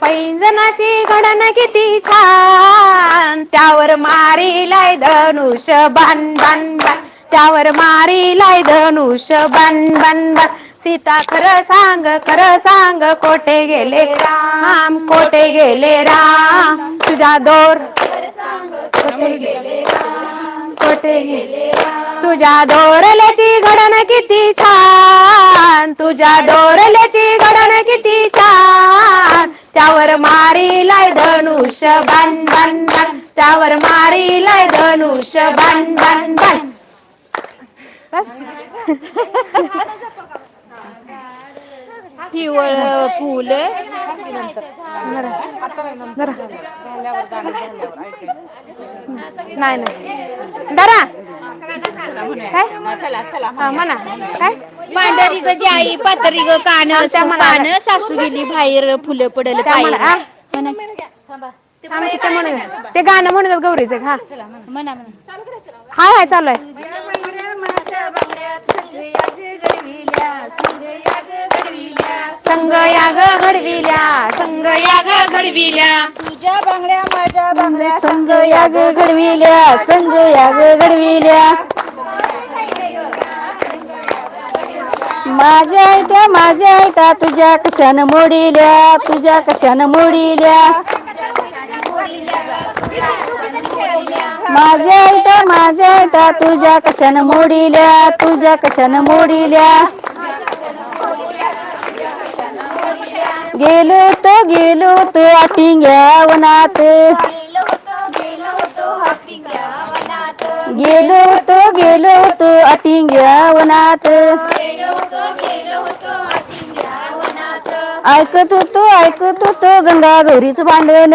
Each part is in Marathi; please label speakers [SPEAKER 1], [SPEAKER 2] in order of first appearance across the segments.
[SPEAKER 1] पैंजनाची घडण किती छान. त्यावर मारी लाय धनुष बन बन बन. त्यावर मारी लाय धनुष बन बन बन. सीता खरं सांग खरं सांग कोठे गेले राम? कोठे गेले राम? तुझ्या दोर. कोठे गेले तुझ्या दोरल्याची घडण किती छान. तुझ्या दोरल्याची घडण किती छान. त्यावर मारी लाय धनुष बान बान बान. त्यावर मारी लाय धनुष बान बान. बान
[SPEAKER 2] पिवळ फुल
[SPEAKER 1] नाही नाही दरा काय हा, म्हणा? काय?
[SPEAKER 2] पांढरी ग जाई पातरी ग कान पान सासू गेली बाहेर फुलं पडल
[SPEAKER 1] ते गाणं म्हणतात गौरीच हा
[SPEAKER 2] म्हणा म्हणा
[SPEAKER 1] हाय हाय चालू आहे संग या घडविल्या संग या घडविल्या
[SPEAKER 3] तुझ्या बांगड्या माझ्या बांगड्या
[SPEAKER 1] संग या ग घडविल्या संग या ग घडविल्या. माझ्या आयत्या माझ्या आयत्या तुझ्या कशानं मोडिल्या? तुझ्या कशानं मोडिल्या? माझ्या आयत्या माझ्या आयत्या तुझ्या कशानं मोडिल्या? तुझ्या कशानं मोडिल्या? गेलो तो गेलो तो आटिंग्या वनात गेलो तो गेलो तो आटिंग्या वनात ऐकत होतो ऐकत होतो गंगा गौरीचं भांडण.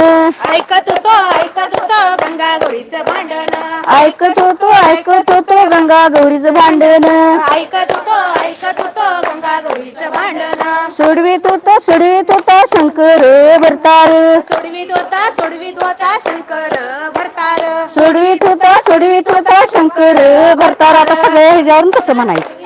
[SPEAKER 2] ऐकत होतो ऐकत होतो गंगा गौरीचं भांडण.
[SPEAKER 1] ऐकत होतो ऐकत होतो गंगा गौरीचं भांडण.
[SPEAKER 2] ऐकत होतो ऐकत होतो गंगा गौरीचं भांडण.
[SPEAKER 1] सोडवीत होता सोडवीत होता शंकर भरतार.
[SPEAKER 2] सोडवीत होता सोडवीत होता शंकर भरतार.
[SPEAKER 1] सोडवीत होता सोडवीत होता शंकर भरतार. आता सगळ्या ह्याच्यावरून कसं म्हणायचं?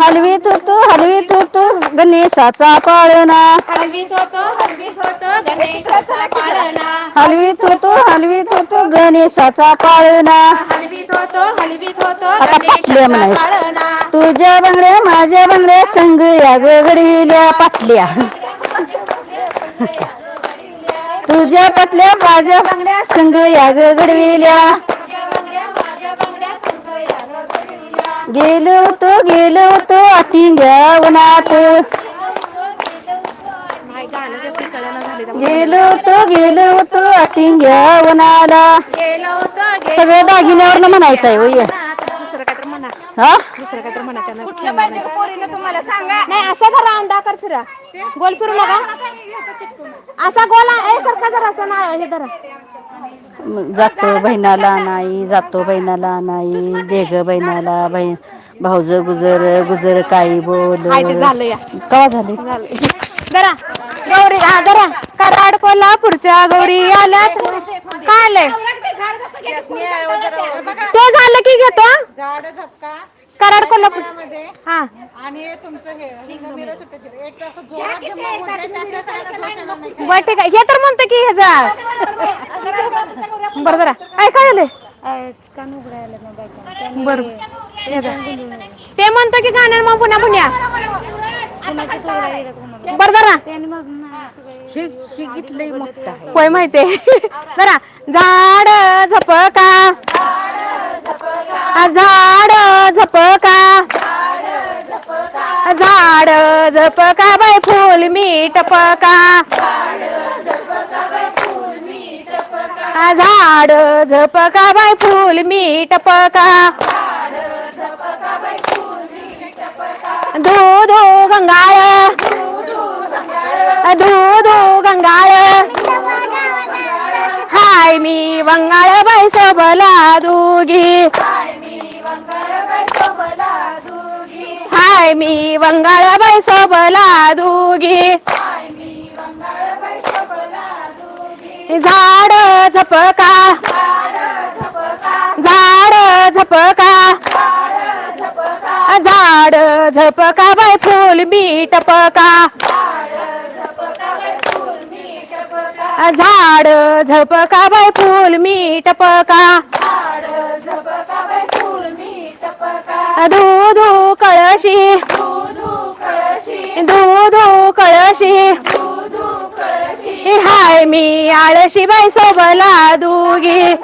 [SPEAKER 1] हलवीत होतो हलवीत होतो गणेशाचा पाळणा.
[SPEAKER 2] हलवीत होतो हलवीत होतो गणेशाचा पाळणा.
[SPEAKER 1] हलवीत होतो हलवीत होतो गणेशाचा पाळणा.
[SPEAKER 2] हलवीत होतो हलवीत होतो
[SPEAKER 1] आता पाटल्या
[SPEAKER 2] गणेशाचा
[SPEAKER 1] म्हणायचं.
[SPEAKER 2] पाळणा
[SPEAKER 1] तुझ्या बंगड्या माझ्या बंगड्या संग या गडविल्या पाटल्या. तुझ्या पाटल्या माझ्या बंगड्या संग या गडविल्या गेलो तो गेलो तो आटिंग्या वनात. गेलो होतो गेलो होतो आटिंग्या वनाला
[SPEAKER 2] गेलो होतो
[SPEAKER 1] सगळं दागिन्यावर म्हणायचं आहे होय.
[SPEAKER 2] दुसरं काय तर म्हणा.
[SPEAKER 1] हा?
[SPEAKER 2] दुसरं काय तर म्हणा त्यांना.
[SPEAKER 3] पोरीनं तुम्हाला सांगा.
[SPEAKER 1] नाही असं धरा अंडा कर फिरा. गोल फिरू नका. असा गोला ए सारखा जरा असं ना हे धरा. जातो बहिणाला नाही जातो बहिणाला नाही देग बहिणाला बहीण भाऊज गुजर गुजर काही बोल
[SPEAKER 2] झालं या.
[SPEAKER 1] का झाले? जरा गौरी हा जरा कराड कोल्हापूरच्या गौरी आल्यात? काय आलंय? ते झालं की घेतो
[SPEAKER 3] झाड झपका.
[SPEAKER 1] कराड कोल्हापूर?
[SPEAKER 3] मध्ये
[SPEAKER 1] हा.
[SPEAKER 3] आणि तुमचं हे. एक जोरात.
[SPEAKER 1] बर ठीक आहे. हे तर म्हणतं की ह्याचा बरं जरा. काय काय झालंय?
[SPEAKER 2] कान उघडायला ना बायका
[SPEAKER 1] बर ते म्हणतो की गाणं मग पुन्हा. पुण्या बर जरा होय माहितीये जरा झाड झपका. झाड झपका. झाड झपका बाय फुल मी टपका. झाड झपका बाय फुल मी टपका. धो धो गंगाळ धू धू गंगाळ. हाय मी वंगाळ बाय सोबला दुगी हाय मी वंगाळ बाय सोबला दुगी झाड झपका. झाड झपका. झाड झपका बाय फुल मी टपका. झाड झपका बाय फुल मी टपका दूधू कळशी. दूधू कळशी. हाय मी आळशी बाई सोबला दुगी.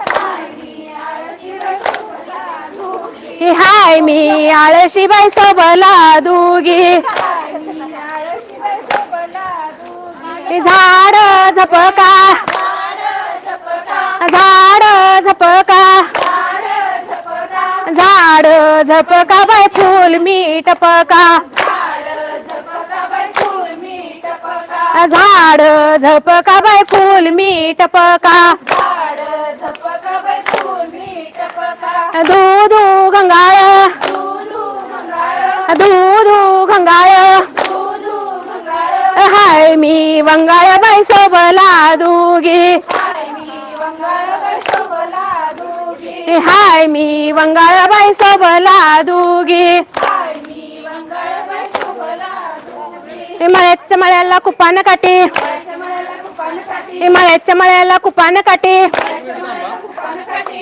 [SPEAKER 1] हाय मी आळशी बाई सोबला दुगी. झाड झपका. झाड झपका. झाड झपका बाय फुल मी टपका झाड झपका बाय फुल मी टपका दूधू गंगाळ. सोबला दुगी हाय मी वंगाळ बाई सोबला दुगी मळ्याच्या मळ्याला कुपान काटे. मळ्याच्या मळ्याला कुपान काटे.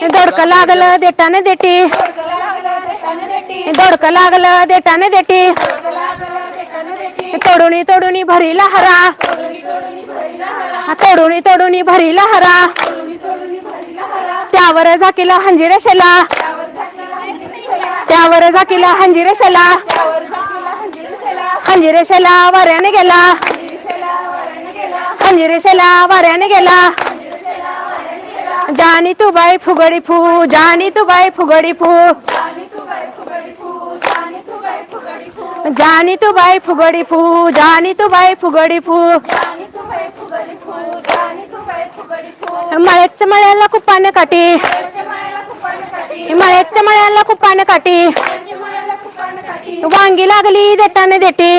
[SPEAKER 1] दोडक लागलं देटाने देटी. दोडक लागलं देटाने देटी. तोडुनी तोडुनी भरीला हरा. तोडुनी तोडुनी भरीला हरा. त्यावर झाकीला हंजिरे शेला. त्यावर झाकीला हंजिरे शेला. हंजिरे शेला वाऱ्याने गेला. हंजिरे शेला वाऱ्याने गेला. जानी तू बाई फुगडी फू जानी तू बाई फुगडी फू. जानी तू बाई फुगडी फू जानी तू बाई फुगडी फू. मळ्याच्या मळ्याला कुपान काटी मळ्याच्या मळ्याला कुपान काटी वांगी लागली देटाने देटी.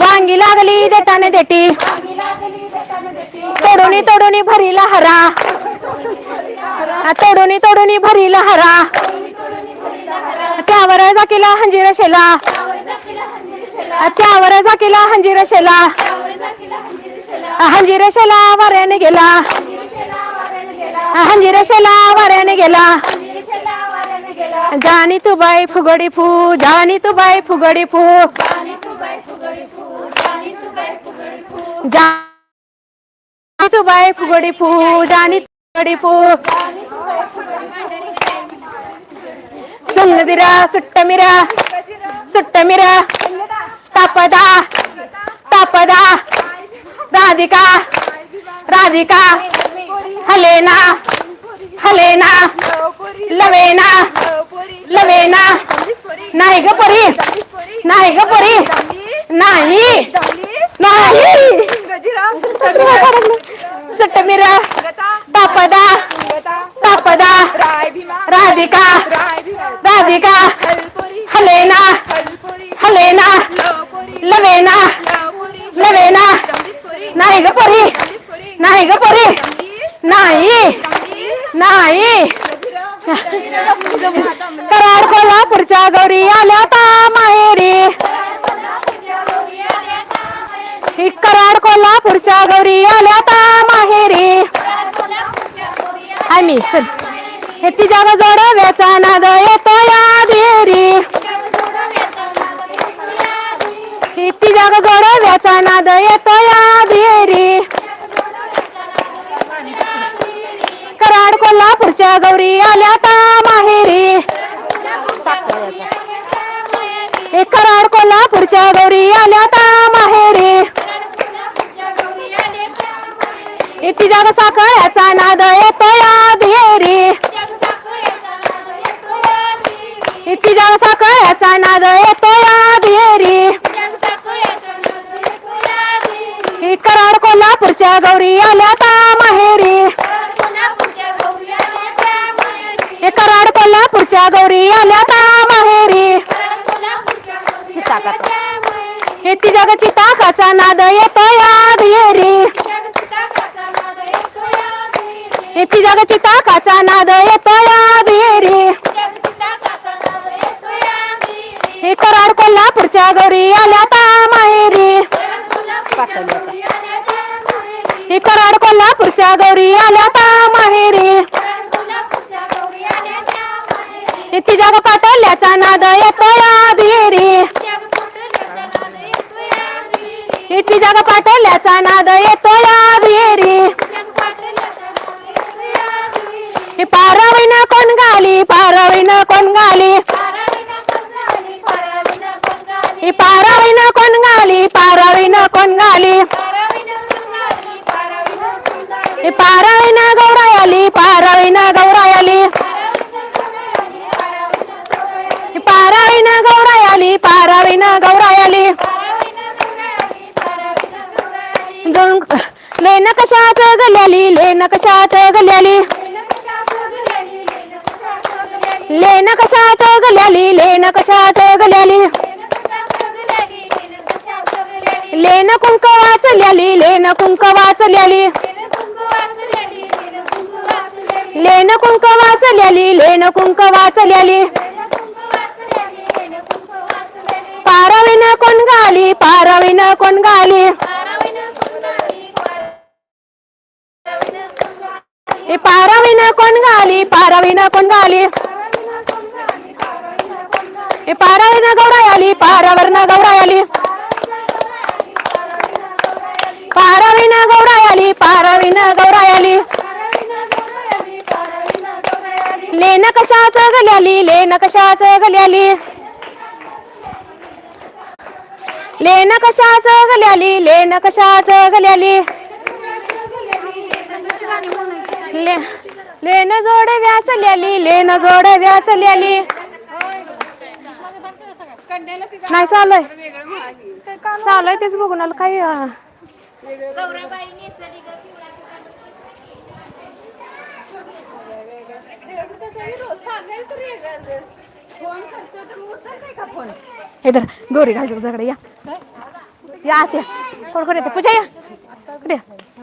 [SPEAKER 1] वांगी लागली देटाने देटी. तोडूनी तोडूनी भरीला हरा. तोडूनी तोडूनी भरीला हरा. त्यावर जाकीला हंजीर शेला. त्यावर जाकीला हंजीर शेला. हंजिर शेला वाऱ्याने गेला हंजिर शेला वाऱ्याने गेला जानी तू बाई फुगडी फू, जानी तू बाई फुगडी फू। जानी तू बाई फुगडी फू, जानी तू फुगडी फू। सुंदरा सुट्ट मिरा सुट्ट मिरा। तापदा तापदा। राधिका राधिका हलेना हलेना लवेना लवेना गौरी ता माहेरी. हे कराड कोल्हापूरच्या गौरी आल्या ता माहेरी. हे तिच्या साखळ्याचा गौरी आल्या ता माहेरी. हे तिच्या चिताकाचा नाद येतो या देरी हे तिच्या चिताकाचा नाद येतो या देरी हे कराड कोल्हापूरच्या गौरी आल्या ता माहेरी. ही कराड कोल्हापूरच्या गौरी आल्या ता माहेरी. ही पाटल्याचा नाद येतो या दुहेरी ही पाटल्याचा नाद येतो या दुहेरी ही कोण गाली पारावीन कोण गाली. ही पारावीन कोण गाली पारवीन कोण गाली. ही पारावीन गौरायाली पारावीन गौरायाली पारावीन गौराई आली लेन कशाच गल्याली लेन कशाच गल्याली. लेन कशाच गल्याली लेन कशाच गल्याली. लेन कुंक वाचल्याली लेन कुंक वाचल्याली लेन कुंक वाचल्याली लेन कुंक वाचल्याली पारावीन कोण गाली पारावीन कोण गाली? ए पारावीन कोण गाली पारावीन कोण गाली? ए पारावीन गौरायाली पारावरन गौरायाली. पारावीन गौरायाली पारावीन गौरायाली. लेन कशाच गल्याली लेन कशाच गल्याली? लेन कशाच गल्याली? लेन कशाच गल्याली? ले लेन जोड व्याचल्याली लेन जोड व्याचल्याली
[SPEAKER 3] कन्याला
[SPEAKER 1] नाही चालय चालय तेच बघून आलं काय अं,
[SPEAKER 3] तर
[SPEAKER 1] इधर गौरी घाल तुझ्याकडे या. या आत या. कोण कोण येते? पूजा या. इकडे या.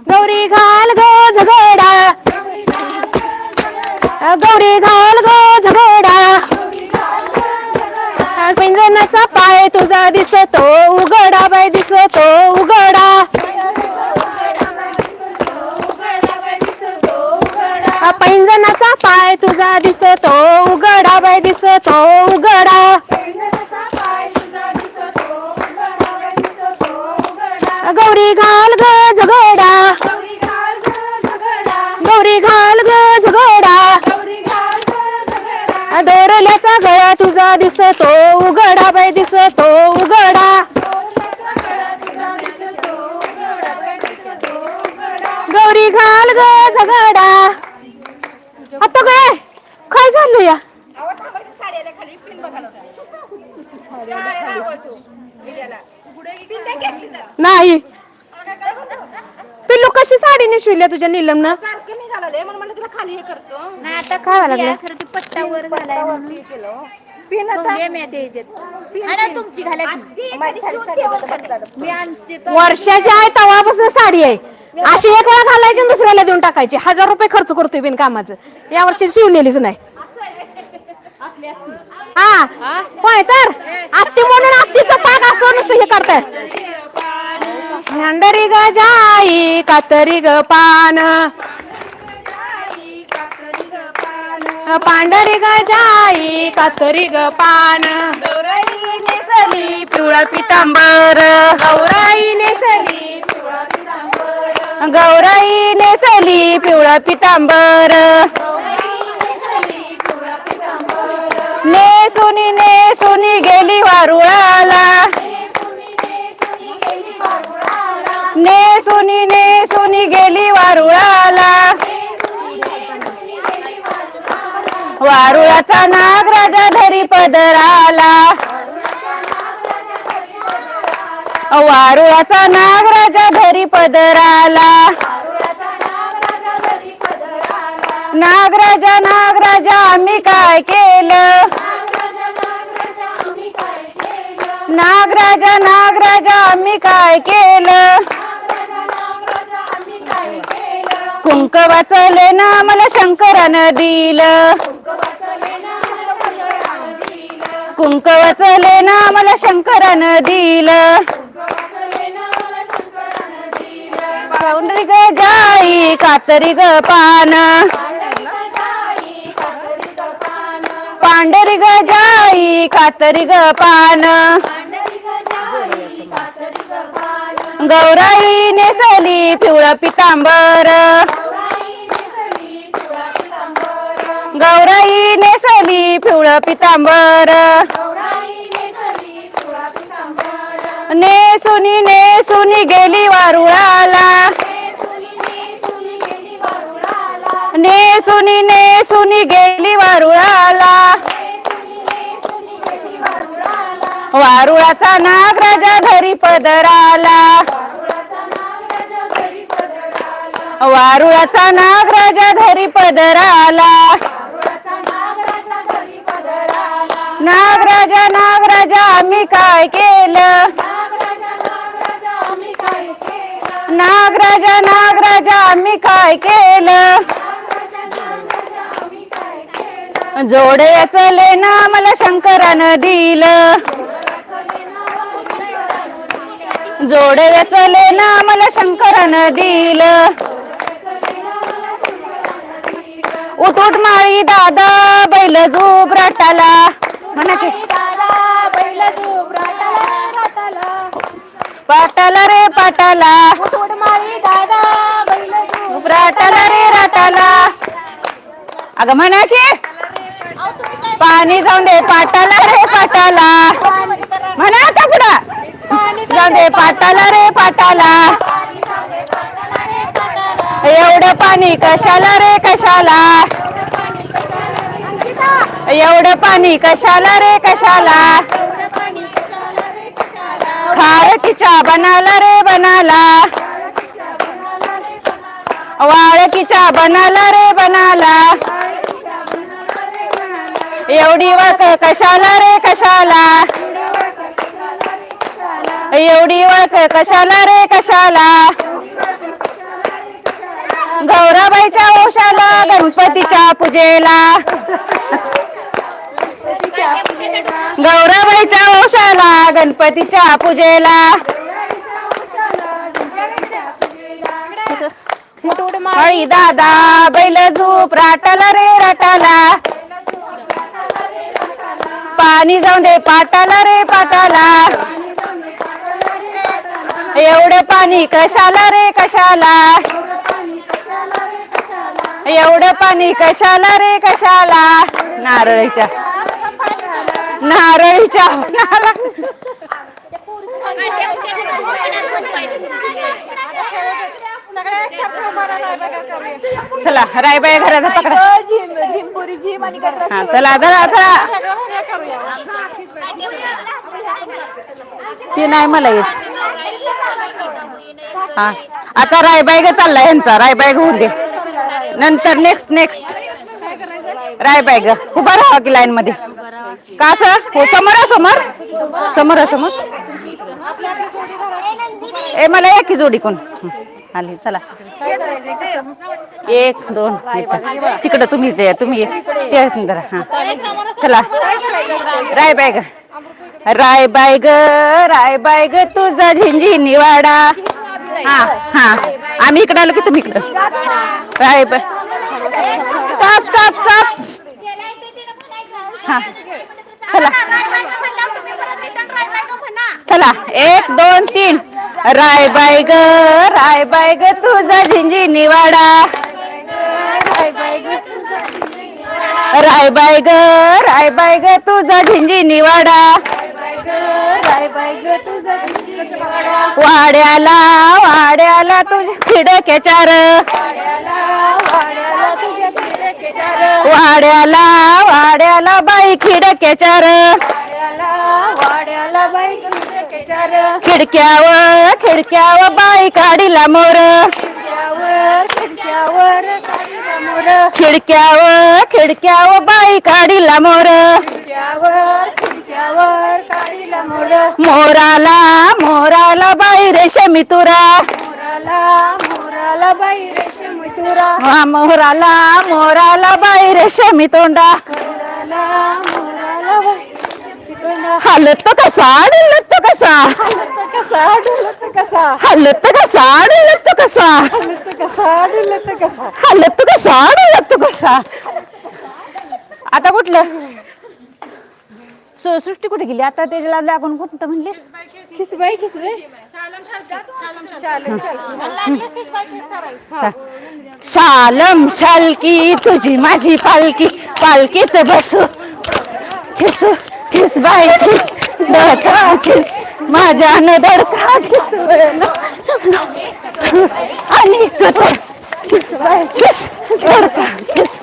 [SPEAKER 1] गौरी घाल गो झगडा. गौरी घाल गो झगडा. पिंजनाचा पाय तुझा दिसतो उघडा बाय दिसतो उघडा. पैंजनाचा पाय तुझा दिसतो उघडा. बाय लागलं?
[SPEAKER 2] खरं ते पट्टा वर घालाय म्हणून. बघूया मी आता याच्यात आणि तुमची घाला की. मी आणते तर-
[SPEAKER 1] वर्षाची आहे तवापासून साडी आहे. अशी एक वेळा घालायची आणि दुसऱ्याला देऊन टाकायची. हजार रुपये खर्च करतोय बिन कामाचं. या वर्षी शिवलेलीच नाही. हा. होय तर? आत्ती म्हणून आत्तीचं पाक असं नुसतं हे करताय. हंडरी ग जाई कातरी ग पान. पांढरी ग जाई कातरी ग पान. गौराई नेसली पिवळा पितांबर. गौराई नेसली गौराई नेसली पिवळा पितांबर. नेसुनी नेसुनी गेली वारुळाला. नेसुनी नेसुनी गेली वारुळाला. वारुळाचा नागराजा धरी पदराला. वारुळाचा नागराजा धरी पदराला. नागराजा नागराजा आम्ही काय केलं? नागराजा नागराजा आम्ही काय केलं? कुंक वाचले ना मला शंकरानं दिलं. कुंक वाचले ना मला शंकरानं दिलं.
[SPEAKER 4] पाऊंडरी ग जाई कातरी ग पान. पांढरी ग जाई कातरी ग पान. गौराई नेसली पिवळं पितांबर. गौराई नेसली पिवळ पितांबर. नेसुनी नेसुनी गेली वारुळाला. नेसुनी नेसुनी गेली वारुळाला. वारुळाचा नाग राजा घरी पदराला. वारुळाचा नाग राजा घरी पदराला. नागराजा नागराजा आम्ही काय केलं? नागराजा नागराजा आम्ही काय केलं? जोडे चले ना मला शंकरानं दिलं. जोडे चले ना मला शंकरानं दिलं. उठ उठ माळी दादा बैल झोप राटाला. म्हणा की पाटाला रे पाटाला. राटाला रे राटाला. अगं म्हणा की पाणी जाऊन दे पाटाला रे पाटाला. म्हणा आता पुढं. जाऊन दे पाटाला रे पाटाला. एवढं पाणी कशाला रे कशाला? एवढं पाणी कशाला रे कशाला? खारकीच्या बनाला रे बनाला. वाळकीच्या बनाला रे बनाला. एवढी वक कशाला रे कशाला? एवढी वक कशाला रे कशाला? गौराबाईच्या ओशाला गणपतीच्या पूजेला. गौराबाईच्या ओशाला गणपतीच्या पूजेला. हळी दादा बैल झोप राटाला रे राटाला. पाणी जाऊन दे पाटाला रे पाटाला. एवढं पाणी कशाला रे कशाला? एवढं पाणी कशाला रे कशाला? नारळीच्या नारळीच्या चला रायबाई घराचा पकडा.
[SPEAKER 3] झिंपुरी झिम आणि
[SPEAKER 4] हा चला चला चला. ती नाही मला येत. हा आता रायबाई ग चालला यांचा रायबाई ग होऊन दे. नंतर नेक्स्ट नेक्स्ट रायबाई ग उभा राहा की लाईन मध्ये. का सर? हो समोर समोर. समोर समोर. ए मला या की जोडी कोण? आली चला. एक दोन तिकडं तुम्ही ते तुम्ही ते जरा हा. चला. राय बाय ग. रायबाई ग रायबाई ग तुझा झिंझिनी निवाडा. हा हा. आम्ही इकडे आलो की तुम्ही इकडं. राय बाय. स्टॉप स्टॉप स्टॉप हा. चला. चला. एक दोन तीन. राय बाय ग राय बाय ग तुझा झिंजी निवाडा राय बाय ग राय बाय ग तुझा झिंजी निवाडा वाड्याला वाड्याला तुझ्या खिडक्या वाड्याला वाड्याला बाई खिडक्या चार. खिडक्यावर खिडक्यावर बाई काढीला मोर. खिडक्यावर खिडक्यावर बाई काढीला मोर. मोराला मोराला बाई रेशमी तुरा. मोराला मोराला बाई रेशमी तोंडा हालत तो कसा हालत तो कसा
[SPEAKER 3] कसा डुलत कसा
[SPEAKER 1] हलत कसा डुलत कसा हलत कसा डुलत कसा आता कुठलं सु- सृष्टी कुठे गेली आता त्याच्याला लागून कुठं म्हणलीस
[SPEAKER 3] खिसबाई खिसबाई
[SPEAKER 1] शालम शालकी तुझी माझी पालकी पालकीत बसू. किस किस बाय खिस. धडका खिस. माझ्या न धडका किस आणि खिस बाय खिस. धडका किस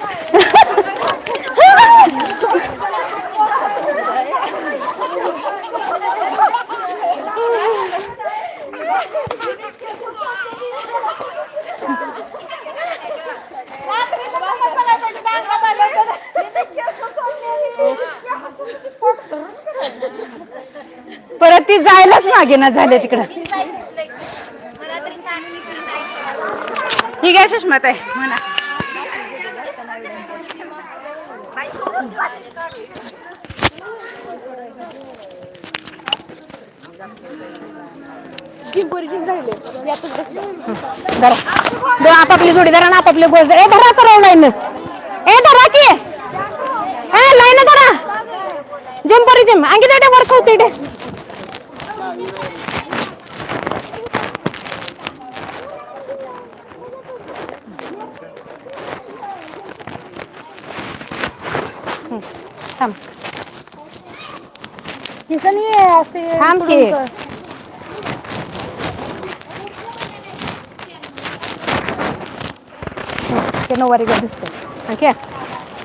[SPEAKER 1] परत ती जायलाच मागे ना झाले तिकडं. सुषमात आहे म्हणा.
[SPEAKER 3] बसलो.
[SPEAKER 1] धरा. दोन आपापली जोडीदार आणि आपापले गोल ए धरा सरळ लाईन. ए धरा की. ए लाईन धरा. जिम परी जिम. अंगी जाडे वर्क होते थांब
[SPEAKER 2] दिसन ये असे
[SPEAKER 1] थांब की ते नऊवारी गं दिसते ओके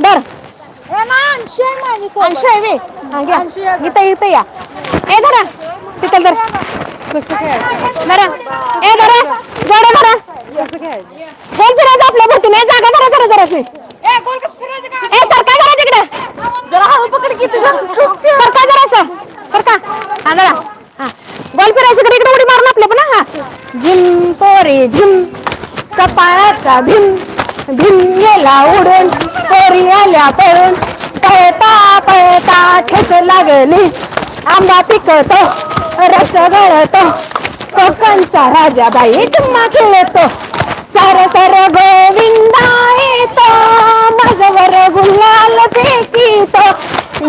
[SPEAKER 1] बर
[SPEAKER 2] अंशू आहे माझी
[SPEAKER 1] अंशू आहे वे हा, घ्या. इथं इथं या ए धरा शीतल धर
[SPEAKER 3] कसं खेळायचं
[SPEAKER 1] धरा ए धरा जोडे धरा
[SPEAKER 3] कसं खेळायचं
[SPEAKER 1] गोल फिरायचं आपल्या भरतीने जागा धरा जरा जराशी ए सरका जरा तिकडे जरा हळू पकड की तुझं. सरका जरा असं. सरका हा जरा. हा. गोल फिरायचं इकडे इकडे उडी मारून आपलं पण हा? झिम पोरी झिम. कपाळाचा भीम. भीम गेला उडून पोरी आल्या पळून. पळता पळता ठेच लागली. आंबा पिकतो रस गळतो. कोकणचा राजाबाई चुम्मा खेळतो. सर सर गोविंदा येतो. माझवर गुलाल फेकितो.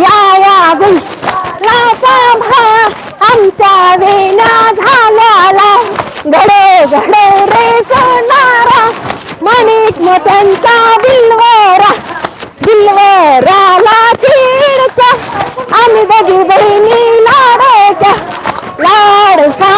[SPEAKER 1] या या गुलाचा भा आमच्या वेण्या झाल्याला घडे घडे रे सोनारा. मणिक मोत्यांच्या बिलवरा. बिलवराला तीर्थ आम्ही बघी बहिणी लाडाच्या लाड सा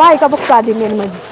[SPEAKER 1] आहे का बघतो आधी मेन म्हणजे